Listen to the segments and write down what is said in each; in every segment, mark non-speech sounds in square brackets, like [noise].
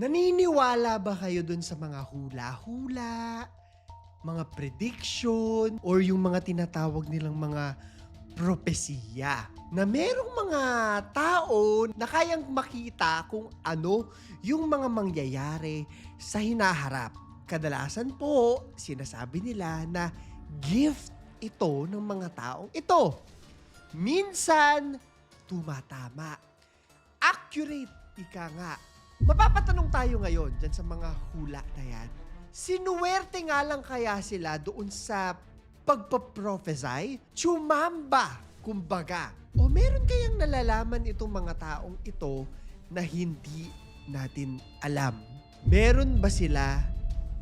Naniniwala ba kayo dun sa mga hula-hula, mga prediction, or yung mga tinatawag nilang mga propesiya? Na merong mga tao na kayang makita kung ano yung mga mangyayari sa hinaharap. Kadalasan po, sinasabi nila na gift ito ng mga taong ito. Minsan, tumatama. Accurate, ika nga. Mapapatanong tayo ngayon dyan sa mga hula na yan. Sinuwerte nga lang kaya sila doon sa pagpaprophesy? Chumamba, kumbaga. O meron kayang nalalaman itong mga taong ito na hindi natin alam? Meron ba sila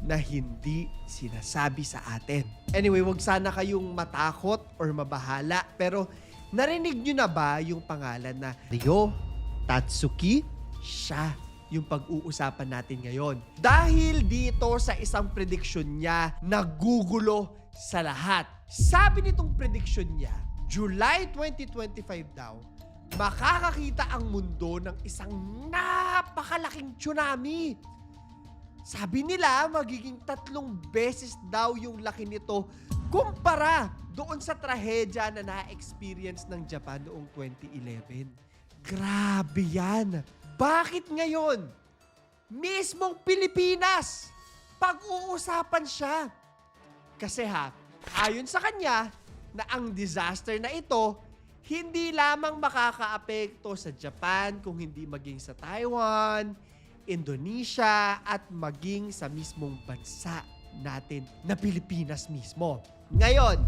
na hindi sinasabi sa atin? Anyway, wag sana kayong matakot or mabahala. Pero narinig nyo na ba yung pangalan na Ryo Tatsuki? Siya yung pag-uusapan natin ngayon. Dahil dito sa isang prediction niya, nagugulo sa lahat. Sabi nitong prediction niya, July 2025 daw, makakakita ang mundo ng isang napakalaking tsunami. Sabi nila, magiging tatlong beses daw yung laki nito kumpara doon sa trahedya na na-experience ng Japan noong 2011. Grabe yan! Bakit ngayon? Mismong Pilipinas! Pag-uusapan siya. Kasi ha, ayon sa kanya, na ang disaster na ito, hindi lamang makakaapekto sa Japan kung hindi maging sa Taiwan, Indonesia, at maging sa mismong bansa natin na Pilipinas mismo. Ngayon,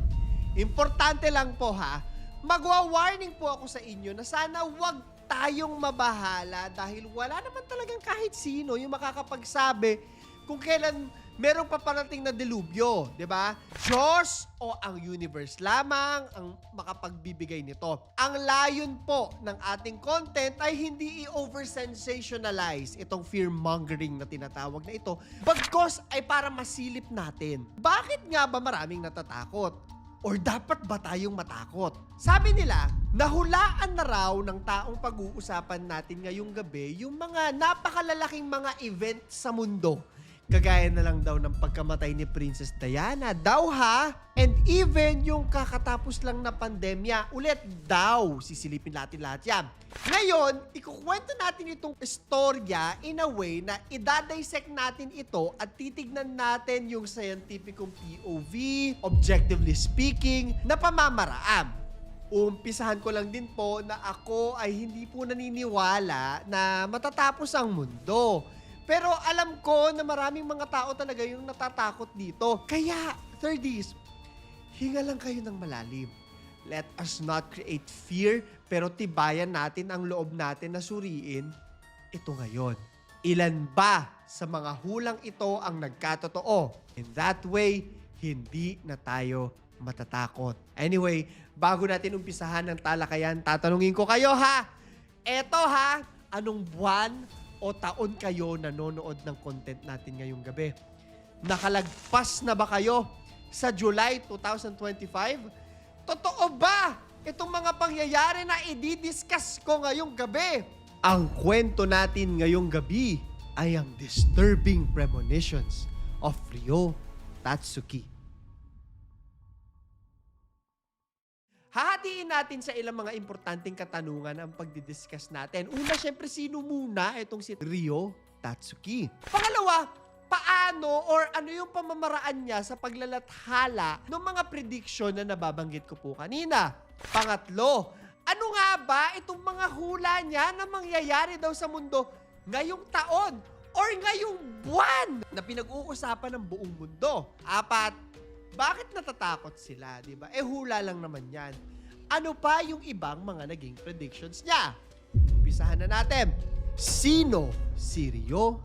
importante lang po ha, magwa-warning po ako sa inyo na sana wag tayong mabahala dahil wala naman talagang kahit sino yung makakapagsabi kung kailan merong paparating na delubyo, di ba? Diyos o ang universe lamang ang makapagbibigay nito. Ang layon po ng ating content ay hindi i-over-sensationalize itong fear-mongering na tinatawag na ito bagkos ay para masilip natin. Bakit nga ba maraming natatakot? Or dapat ba tayong matakot? Sabi nila, nahulaan na raw ng taong pag-uusapan natin ngayong gabi yung mga napakalalaking mga event sa mundo. Kagaya na lang daw ng pagkamatay ni Princess Diana. Daw ha? And even yung kakatapos lang na pandemya, ulit daw sisilipin natin lahat yan. Ngayon, ikukwento natin itong istorya in a way na idadissect natin ito at titignan natin yung scientificong POV, objectively speaking, na pamamaraan. Umpisahan ko lang din po na ako ay hindi po naniniwala na matatapos ang mundo. Pero alam ko na maraming mga tao talaga yung natatakot dito. Kaya, 30s, hinga lang kayo ng malalim. Let us not create fear, pero tibayan natin ang loob natin na suriin ito ngayon. Ilan ba sa mga hulang ito ang nagkatotoo? In that way, hindi na tayo matatakot. Anyway, bago natin umpisahan ng talakayan, tatanungin ko kayo ha. Eto ha, anong buwan o taon kayo nanonood ng content natin ngayong gabi? Nakalagpas na ba kayo sa July 2025? Totoo ba itong mga pangyayari na i-discuss ko ngayong gabi? Ang kwento natin ngayong gabi ay ang disturbing premonitions of Ryo Tatsuki. Hahatiin natin sa ilang mga importanteng katanungan ang pagdidiscuss natin. Una, syempre, sino muna itong si Ryo Tatsuki? Pangalawa, paano or ano yung pamamaraan niya sa paglalathala ng mga prediction na nababanggit ko po kanina? Pangatlo, ano nga ba itong mga hula niya na mangyayari daw sa mundo ngayong taon or ngayong buwan na pinag-uusapan ng buong mundo? Apat, bakit natatakot sila, di ba? Eh hula lang naman yan. Ano pa yung ibang mga naging predictions niya? Umpisahan na natin. Sino si Ryo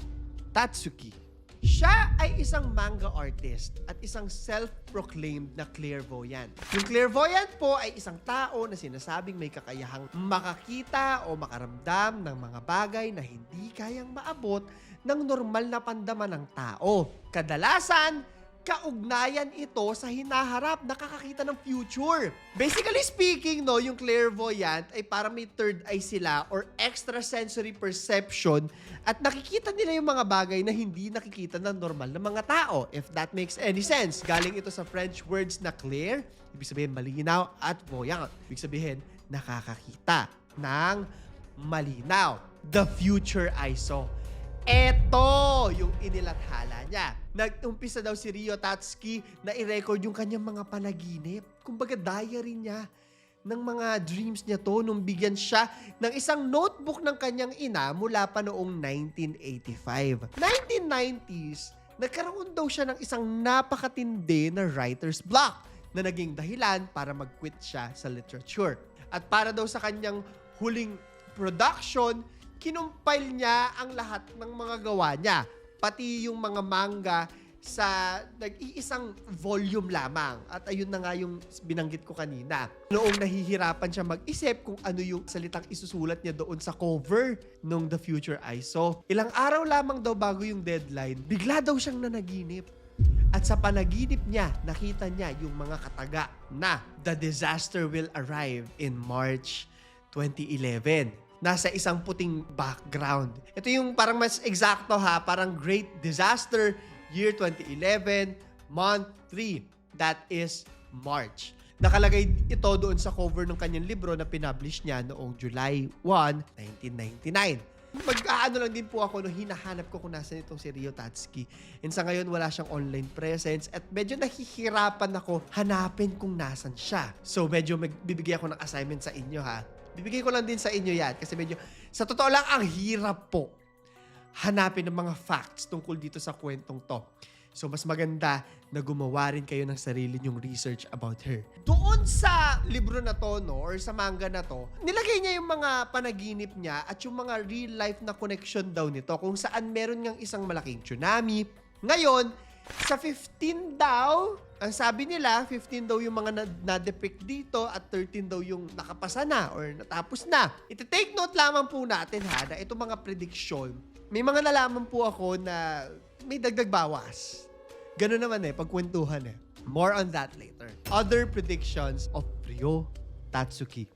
Tatsuki? Siya ay isang manga artist at isang self-proclaimed na clairvoyant. Yung clairvoyant po ay isang tao na sinasabing may kakayahang makakita o makaramdam ng mga bagay na hindi kayang maabot ng normal na pandaman ng tao. Kadalasan, magkaugnayan ito sa hinaharap, nakakakita ng future. Basically speaking, no, yung clairvoyant ay para may third eye sila or extrasensory perception at nakikita nila yung mga bagay na hindi nakikita ng normal na mga tao. If that makes any sense. Galing ito sa French words na clear, ibig sabihin malinaw at voyant. Ibig sabihin nakakakita ng malinaw. The future I saw. Eto yung inilathala niya. Nag-umpisa daw si Rio Tatsuki na i-record yung kanyang mga panaginip. Kumbaga diary niya ng mga dreams niya to nung bigyan siya ng isang notebook ng kanyang ina mula pa noong 1985. 1990s, nagkaroon daw siya ng isang napakatindi na writer's block na naging dahilan para mag-quit siya sa literature. At para daw sa kanyang huling production, kinumpile niya ang lahat ng mga gawa niya. Pati yung mga manga sa nag-iisang volume lamang. At ayun na nga yung binanggit ko kanina. Noong nahihirapan siya mag-isip kung ano yung salitang isusulat niya doon sa cover nung The Future I Saw. Ilang araw lamang daw bago yung deadline, bigla daw siyang nanaginip. At sa panaginip niya, nakita niya yung mga kataga na the disaster will arrive in March 2011 nasa isang puting background. Ito yung parang mas eksakto ha, parang Great Disaster, year 2011, month 3. That is March. Nakalagay ito doon sa cover ng kanyang libro na pinublish niya noong July 1, 1999. Mag-aano lang din po ako nung hinahanap ko kung nasan itong si Rio Tatsuki. And sa ngayon, wala siyang online presence at medyo nahihirapan ako hanapin kung nasan siya. So medyo magbibigay ako ng assignment sa inyo ha. Bibigay ko lang din sa inyo yan kasi medyo, sa totoo lang, ang hirap po hanapin ng mga facts tungkol dito sa kwentong to. So, mas maganda na gumawa rin kayo ng sarili nyong research about her. Doon sa libro na to, no, or sa manga na to, nilagay niya yung mga panaginip niya at yung mga real life na connection daw nito kung saan meron ngang isang malaking tsunami. Ngayon, sa 15 daw, ang sabi nila, 15 daw yung mga na- na-depict dito at 13 daw yung nakapasa na or natapos na. Ito take note lamang po natin ha, na itong mga prediction, may mga nalaman po ako na may dagdag bawas. Ganun naman eh, pagkwentuhan eh. More on that later. Other predictions of Ryo Tatsuki.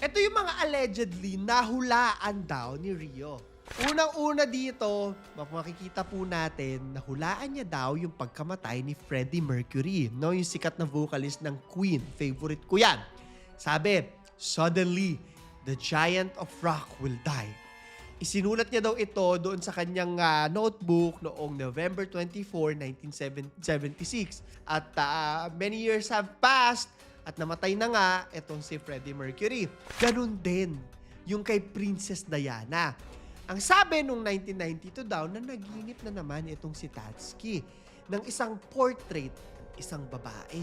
Ito yung mga allegedly nahulaan daw ni Rio. Unang-una dito, makikita po natin, nahulaan niya daw yung pagkamatay ni Freddie Mercury, no? Yung sikat na vocalist ng Queen. Favorite ko yan. Sabi, suddenly, the giant of rock will die. Isinulat niya daw ito doon sa kanyang ah, notebook noong November 24, 1976. At ah, many years have passed at namatay na nga itong si Freddie Mercury. Ganun din yung kay Princess Diana. Ang sabi nung 1992 daw na naginip na naman itong si Tatsuki ng isang portrait, isang babae.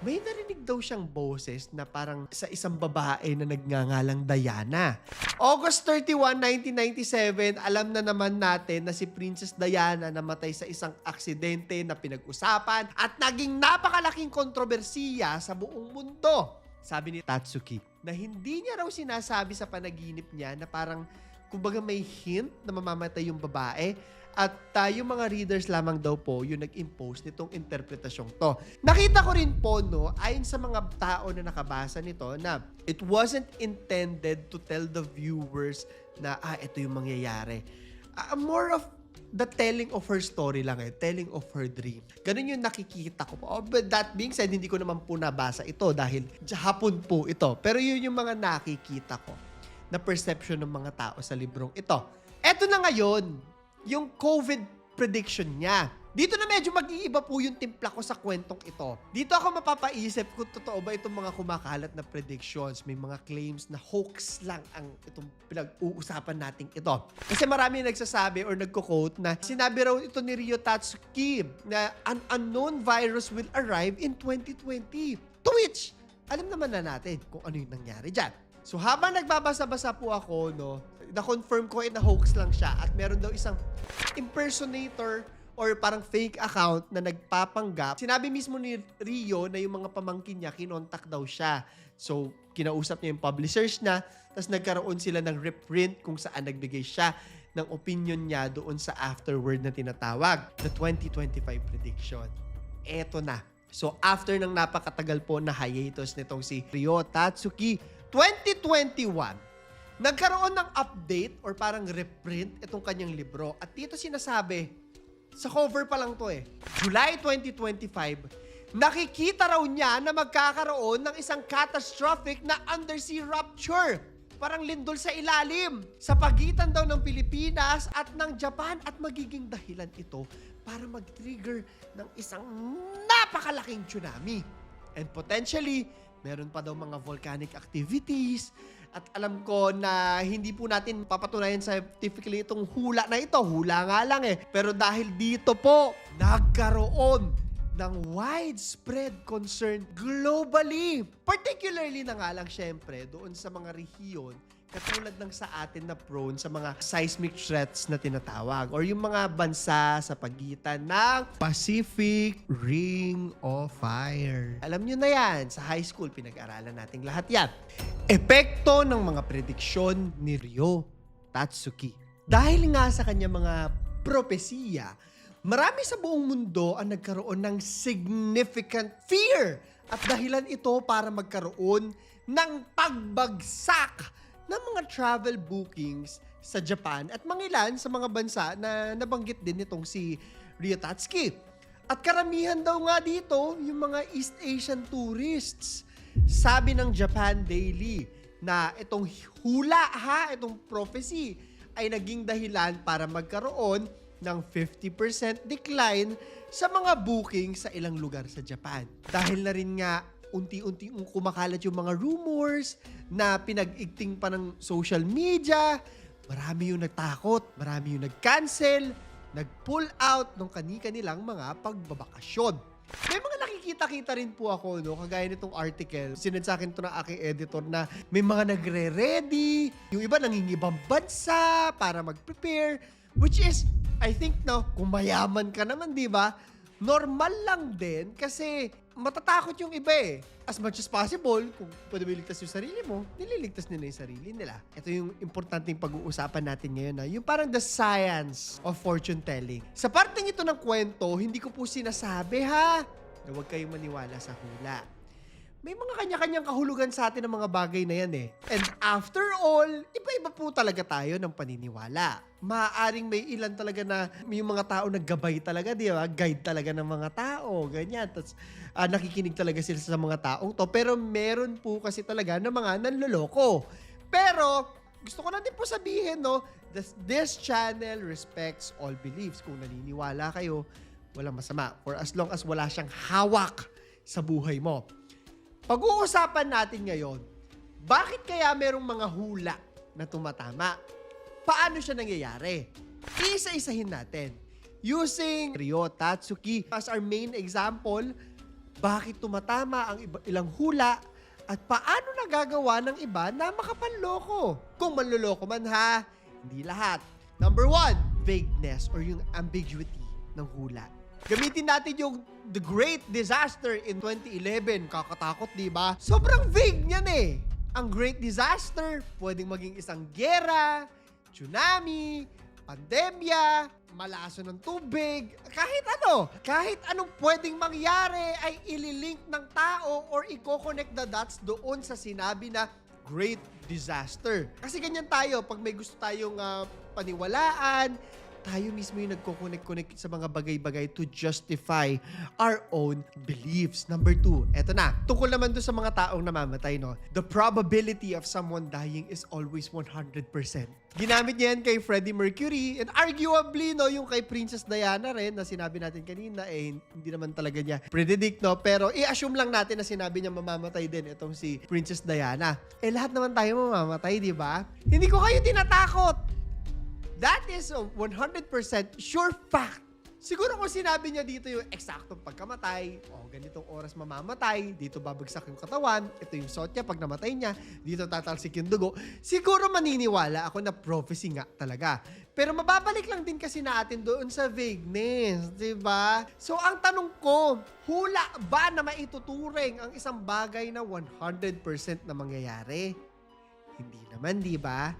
May narinig daw siyang boses na parang sa isang babae na nagngangalang Diana. August 31, 1997, alam na naman natin na si Princess Diana namatay sa isang aksidente na pinag-usapan at naging napakalaking kontrobersiya sa buong mundo. Sabi ni Tatsuki na hindi niya raw sinasabi sa panaginip niya na parang kumbaga may hint na mamamatay yung babae at tayo mga readers lamang daw po yung nag-impose nitong interpretasyong to. Nakita ko rin po, no, ayon sa mga tao na nakabasa nito, na it wasn't intended to tell the viewers na, ah, ito yung mangyayari. Ah, more of the telling of her story lang eh, telling of her dream. Ganun yung nakikita ko po. Oh, but that being said, hindi ko naman po nabasa ito dahil hapon po ito. Pero yun yung mga nakikita ko na perception ng mga tao sa librong ito. Eto na ngayon, yung COVID prediction niya. Dito na medyo mag-iiba po yung timpla ko sa kwentong ito. Dito ako mapapaisip kung totoo ba itong mga kumakalat na predictions. May mga claims na hoax lang ang itong pinag-uusapan nating ito. Kasi marami nagsasabi or nagko-quote na sinabi raw ito ni Ryo Tatsuki na an unknown virus will arrive in 2020. To which, alam naman na natin kung ano yung nangyari dyan. So habang nagbabasa-basa po ako, no, na-confirm ko eh na hoax lang siya at meron daw isang impersonator or parang fake account na nagpapanggap. Sinabi mismo ni Rio na yung mga pamangkin niya, kinontak daw siya. So, kinausap niya yung publishers na, tapos nagkaroon sila ng reprint kung saan nagbigay siya ng opinion niya doon sa afterword na tinatawag, the 2025 prediction. eto na. So after ng napakatagal po na hiatus nitong si Ryo Tatsuki, 2021, nagkaroon ng update or parang reprint itong kanyang libro. At dito sinasabi, sa cover pa lang to eh, July 2025, nakikita raw niya na magkakaroon ng isang catastrophic na undersea rupture. Parang lindol sa ilalim sa pagitan daw ng Pilipinas at ng Japan at magiging dahilan ito para mag-trigger ng isang napakalaking tsunami. And potentially, meron pa daw mga volcanic activities. At alam ko na hindi po natin papatunayan scientifically itong hula na ito. Hula nga lang eh. Pero dahil dito po, nagkaroon ng widespread concern globally. Particularly na nga lang syempre doon sa mga rehiyon katulad ng sa atin na prone sa mga seismic threats na tinatawag or yung mga bansa sa pagitan ng Pacific Ring of Fire. Alam nyo na yan, sa high school pinag-aralan nating lahat yan. Epekto ng mga prediksyon ni Ryo Tatsuki. Dahil nga sa kanya mga propesiya, marami sa buong mundo ang nagkaroon ng significant fear at dahilan ito para magkaroon ng pagbagsak ng mga travel bookings sa Japan at mangilan sa mga bansa na nabanggit din nitong si Ryotatsuki. At karamihan daw nga dito yung mga East Asian tourists. Sabi ng Japan Daily na itong hula ha, itong prophecy ay naging dahilan para magkaroon ng 50% decline sa mga booking sa ilang lugar sa Japan. Dahil na rin nga unti-unti kumakalat yung mga rumors na pinag-igting pa ng social media. Marami yung nagtakot, marami yung nag-cancel, nag-pull out ng kani-kanilang mga pagbabakasyon. May mga nakikita-kita rin po ako, no? Kagaya nitong article. Sinend sa akin to ng aking editor na may mga nagre-ready. Yung iba nangingibang bansa para mag-prepare. Which is, I think, no, kung mayaman ka naman, di ba? Normal lang din kasi matatakot yung iba eh. As much as possible, kung pwede mo iligtas yung sarili mo, nililigtas nila yung sarili nila. Ito yung importanteng pag-uusapan natin ngayon na yung parang the science of fortune telling. Sa parteng ito ng kwento, hindi ko po sinasabi ha, na huwag kayong maniwala sa hula. May mga kanya-kanyang kahulugan sa atin ng mga bagay na yan eh. And after all, iba-iba po talaga tayo ng paniniwala. Maaaring may ilan talaga na may mga tao naggabay talaga, di ba? Guide talaga ng mga tao, ganyan. Tapos ah, nakikinig talaga sila sa mga taong to. Pero meron po kasi talaga na mga nanloloko. Pero gusto ko na din po sabihin, no, this, this channel respects all beliefs. Kung naniniwala kayo, walang masama. For as long as wala siyang hawak sa buhay mo. Pag-uusapan natin ngayon, bakit kaya merong mga hula na tumatama? Paano siya nangyayari? Isa-isahin natin. Using Ryo Tatsuki as our main example, bakit tumatama ang ilang hula at paano nagagawa ng iba na makapanloko? Kung manloloko man ha, hindi lahat. Number one, vagueness or yung ambiguity ng hula. Gamitin natin yung The Great Disaster in 2011. Kakatakot, di ba? Sobrang vague niyan eh. Ang Great Disaster, pwedeng maging isang gera, tsunami, pandemya, malaso ng tubig, kahit ano. Kahit anong pwedeng mangyari ay ililink ng tao or i-connect the dots doon sa sinabi na great disaster. Kasi ganyan tayo, pag may gusto tayong ah, paniwalaan, tayo mismo yung nagko-connect-connect sa mga bagay-bagay to justify our own beliefs. Number two, eto na. Tungkol naman doon sa mga taong namamatay, no? The probability of someone dying is always 100%. Ginamit niya yan kay Freddie Mercury and arguably, no, yung kay Princess Diana rin na sinabi natin kanina, eh, hindi naman talaga niya predict, no? Pero i-assume lang natin na sinabi niya mamamatay din itong si Princess Diana. Eh, lahat naman tayo mamamatay, di ba? Hindi ko kayo tinatakot. That is a 100% sure fact. Siguro kung sinabi niya dito yung eksaktong pagkamatay, o ganitong oras mamamatay, dito babagsak yung katawan, ito yung suot niya pag namatay niya, dito tatalsik yung dugo, siguro maniniwala ako na prophecy nga talaga. Pero mababalik lang din kasi natin doon sa vagueness, di ba? So ang tanong ko, hula ba na maituturing ang isang bagay na 100% na mangyayari? Hindi naman, di ba?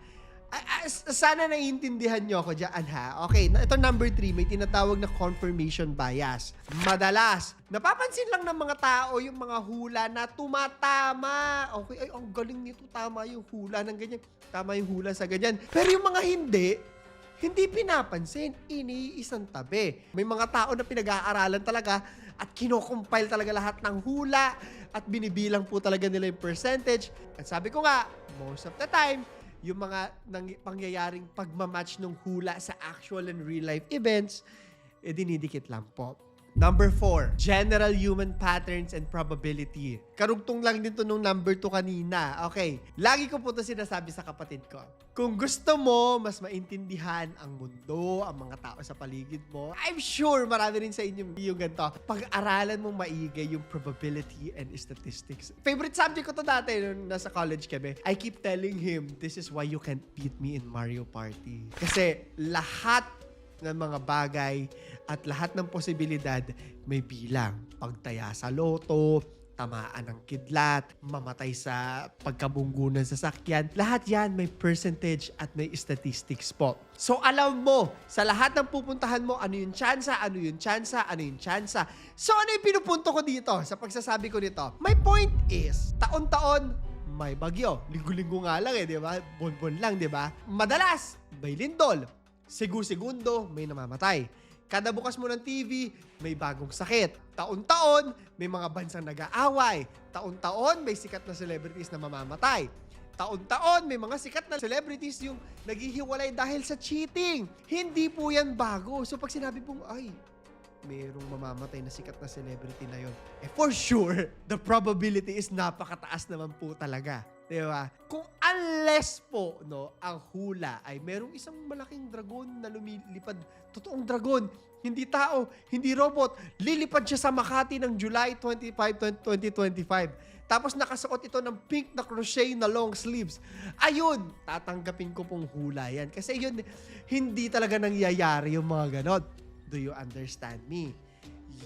Sana naiintindihan nyo ako dyan, ha? Okay, ito number three, may tinatawag na confirmation bias. Madalas, napapansin lang ng mga tao yung mga hula na tumatama. Okay, ay, ang galing nito, tama yung hula ng ganyan. Tama yung hula sa ganyan. Pero yung mga hindi, hindi pinapansin, iniisang tabi. May mga tao na pinag-aaralan talaga at kinocompile talaga lahat ng hula at binibilang po talaga nila yung percentage. At sabi ko nga, most of the time, yung mga nang, pangyayaring pagmamatch ng hula sa actual and real life events, eh dinidikit lang po. Number four, general human patterns and probability. Karugtong lang din to nung number two kanina. Okay, lagi ko po to sinasabi sa kapatid ko. Kung gusto mo, mas maintindihan ang mundo, ang mga tao sa paligid mo, I'm sure marami rin sa inyo yung ganito. Pag-aralan mo maigay yung probability and statistics. Favorite subject ko to dati nung nasa college kami. I keep telling him, this is why you can't beat me in Mario Party. Kasi lahat ng mga bagay at lahat ng posibilidad may bilang. Pagtaya sa loto, tamaan ng kidlat, mamatay sa pagkabunggo ng sasakyan. Lahat yan may percentage at may statistics po. So alam mo, sa lahat ng pupuntahan mo, ano yung tsansa, ano yung tsansa, ano yung tsansa. So ano yung pinupunto ko dito sa pagsasabi ko nito? My point is, taon-taon, may bagyo. Linggo-linggo nga lang eh, di ba? Bon-bon lang, di ba? Madalas, may lindol. Sigu-segundo, may namamatay. Kada bukas mo ng TV, may bagong sakit. Taon-taon, may mga bansang nag-aaway. Taon-taon, may sikat na celebrities na mamamatay. Taon-taon, may mga sikat na celebrities yung naghihiwalay dahil sa cheating. Hindi po yan bago. So pag sinabi pong, ay, merong mamamatay na sikat na celebrity na yon. Eh for sure, the probability is napakataas naman po talaga. Di ba? Kung unless po, no, ang hula ay merong isang malaking dragon na lumilipad. Totoong dragon, hindi tao, hindi robot. Lilipad siya sa Makati ng July 25, 2025. Tapos nakasuot ito ng pink na crochet na long sleeves. Ayun, tatanggapin ko pong hula yan. Kasi yun, hindi talaga nangyayari yung mga ganon. Do you understand me?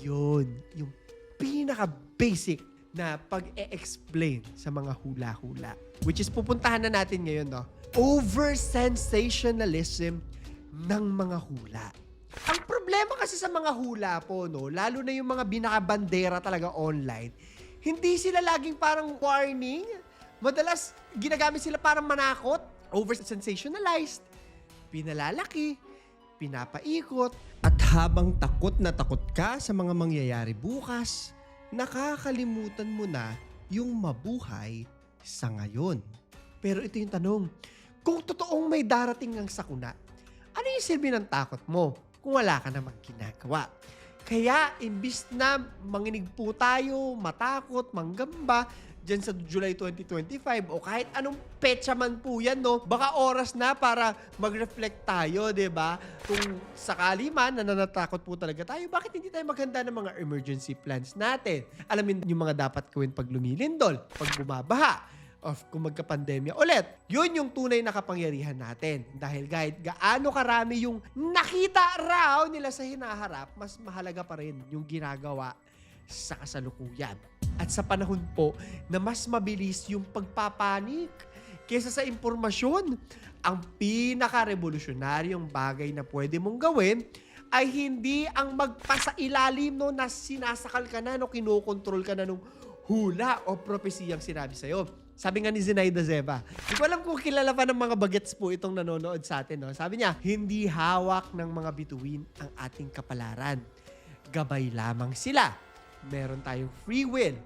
Yun, yung pinaka-basic na pag-e-explain sa mga hula-hula. Which is pupuntahan na natin ngayon, no? Over-sensationalism ng mga hula. Ang problema kasi sa mga hula po, no, lalo na yung mga binakabandera talaga online, hindi sila laging parang warning. Madalas, ginagamit sila parang manakot, over-sensationalized, pinalalaki, pinapaikot, at habang takot na takot ka sa mga mangyayari bukas, nakakalimutan mo na yung mabuhay sa ngayon. Pero ito yung tanong, kung totoong may darating ang sakuna, ano yung silbi ng takot mo kung wala ka namang ginagawa? Kaya, imbis na manginig po tayo, matakot, manggamba, dyan sa July 2025 o kahit anong petsa man po yan, no? Baka oras na para mag-reflect tayo, ba? Kung sakali man na nanatakot po talaga tayo, bakit hindi tayo maganda ng mga emergency plans natin? Alamin yung mga dapat gawin pag lumilindol, pag bumabaha, of kung magka-pandemya ulit. Yun yung tunay na kapangyarihan natin. Dahil kahit gaano karami yung nakita raw nila sa hinaharap, mas mahalaga pa rin yung ginagawa sa kasalukuyan. At sa panahon po na mas mabilis yung pagpapanik kesa sa impormasyon, ang pinaka-revolusyonaryong bagay na pwede mong gawin ay hindi ang magpasailalim no na sinasakal ka na no kinokontrol ka na nung hula o propesiyang sinabi sa'yo. Sabi nga ni Zenaida Zeva, hindi ko alam kung kilala pa ng mga bagets po itong nanonood sa atin. No? Sabi niya, hindi hawak ng mga bituin ang ating kapalaran. Gabay lamang sila. Meron tayong free will.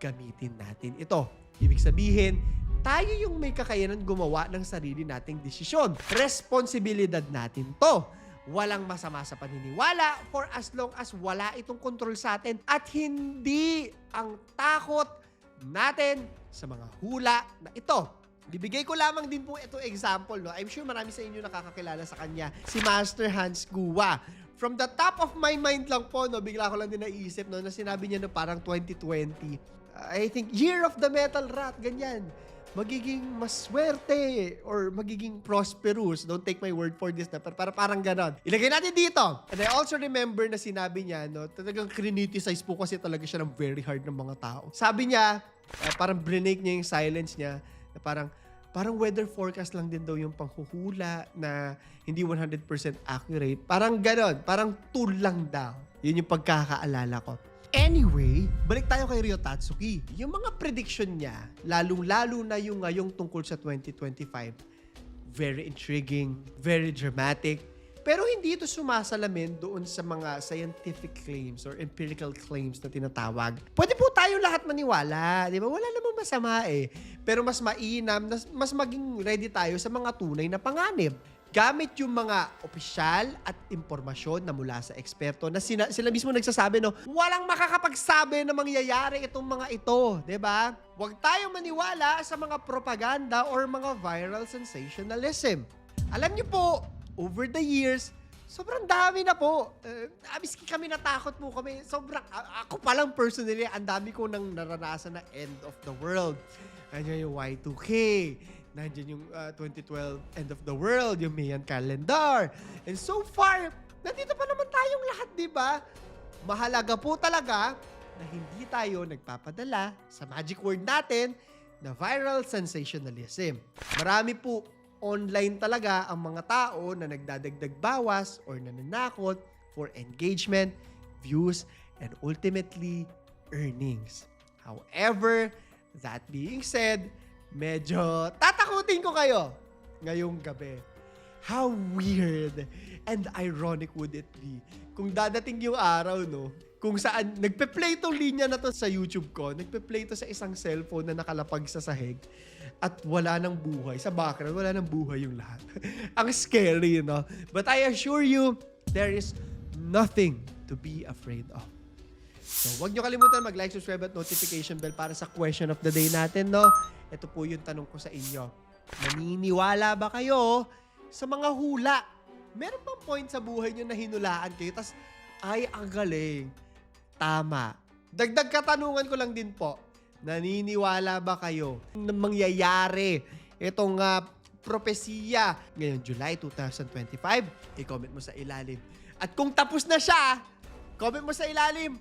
Gamitin natin ito. Ibig sabihin, tayo yung may kakayanan gumawa ng sarili nating desisyon. Responsibilidad natin to. Walang masama sa paniniwala for as long as wala itong control sa atin at hindi ang takot natin sa mga hula na ito. Bibigay ko lamang din po ito example. No? I'm sure marami sa inyo nakakakilala sa kanya. Si Master Hans Guwa. From the top of my mind lang po, no, bigla ko lang din naisip no, na sinabi niya na parang 2020. I think year of the metal rat, ganyan. Magiging maswerte or magiging prosperous. Don't take my word for this na, pero para parang ganon. Ilagay natin dito. And I also remember na sinabi niya, no, talagang criticize po kasi talaga siya ng very hard ng mga tao. Sabi niya, uh, parang brinake niya yung silence niya, na parang, parang weather forecast lang din daw yung panghuhula na hindi 100% accurate. Parang ganon. Parang tool lang daw. Yun yung pagkakaalala ko. Anyway, balik tayo kay Ryo Tatsuki. Yung mga prediction niya, lalong-lalo na yung ngayong tungkol sa 2025, very intriguing, very dramatic, pero hindi ito sumasalamin doon sa mga scientific claims or empirical claims na tinatawag. Pwede po tayo lahat maniwala, di ba? Wala namang masama eh. Pero mas mainam, mas maging ready tayo sa mga tunay na panganib. Gamit yung mga opisyal at impormasyon na mula sa eksperto na sina- sila mismo nagsasabi no, walang makakapagsabi na mangyayari itong mga ito, 'di ba? Huwag tayong maniwala sa mga propaganda or mga viral sensationalism. Alam niyo po, over the years, sobrang dami na po. Uh, miski kami natakot po kami. Sobrang, a- ako pa lang personally, ang dami ko nang naranasan na end of the world. Nandiyan yung Y2K. Nandiyan yung uh, 2012 end of the world, yung Mayan calendar. And so far, nandito pa naman tayong lahat, di ba? Mahalaga po talaga na hindi tayo nagpapadala sa magic word natin na viral sensationalism. Marami po online talaga ang mga tao na nagdadagdag bawas or nananakot for engagement, views, and ultimately, earnings. However, that being said, medyo tatakutin ko kayo ngayong gabi. How weird and ironic would it be kung dadating yung araw, no? Kung saan, nagpe-play tong linya na to sa YouTube ko, nagpe-play to sa isang cellphone na nakalapag sa sahig at wala ng buhay. Sa background, wala ng buhay yung lahat. [laughs] Ang scary, no? But I assure you, there is nothing to be afraid of. So, huwag nyo kalimutan mag-like, subscribe at notification bell para sa question of the day natin, no? Ito po yung tanong ko sa inyo. Naniniwala ba kayo sa mga hula? Meron bang point sa buhay nyo na hinulaan kayo? Tas, ay, ang galing. Tama. Dagdag katanungan ko lang din po. Naniniwala ba kayo na mangyayari itong ah, propesiya ngayong July 2025? I-comment mo sa ilalim. At kung tapos na siya, comment mo sa ilalim,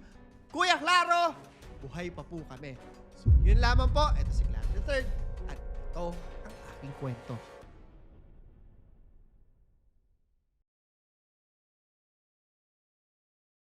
Kuya Claro, buhay pa po kami. So, yun lamang po. Ito si Clark the Third. At ito ang aking kwento.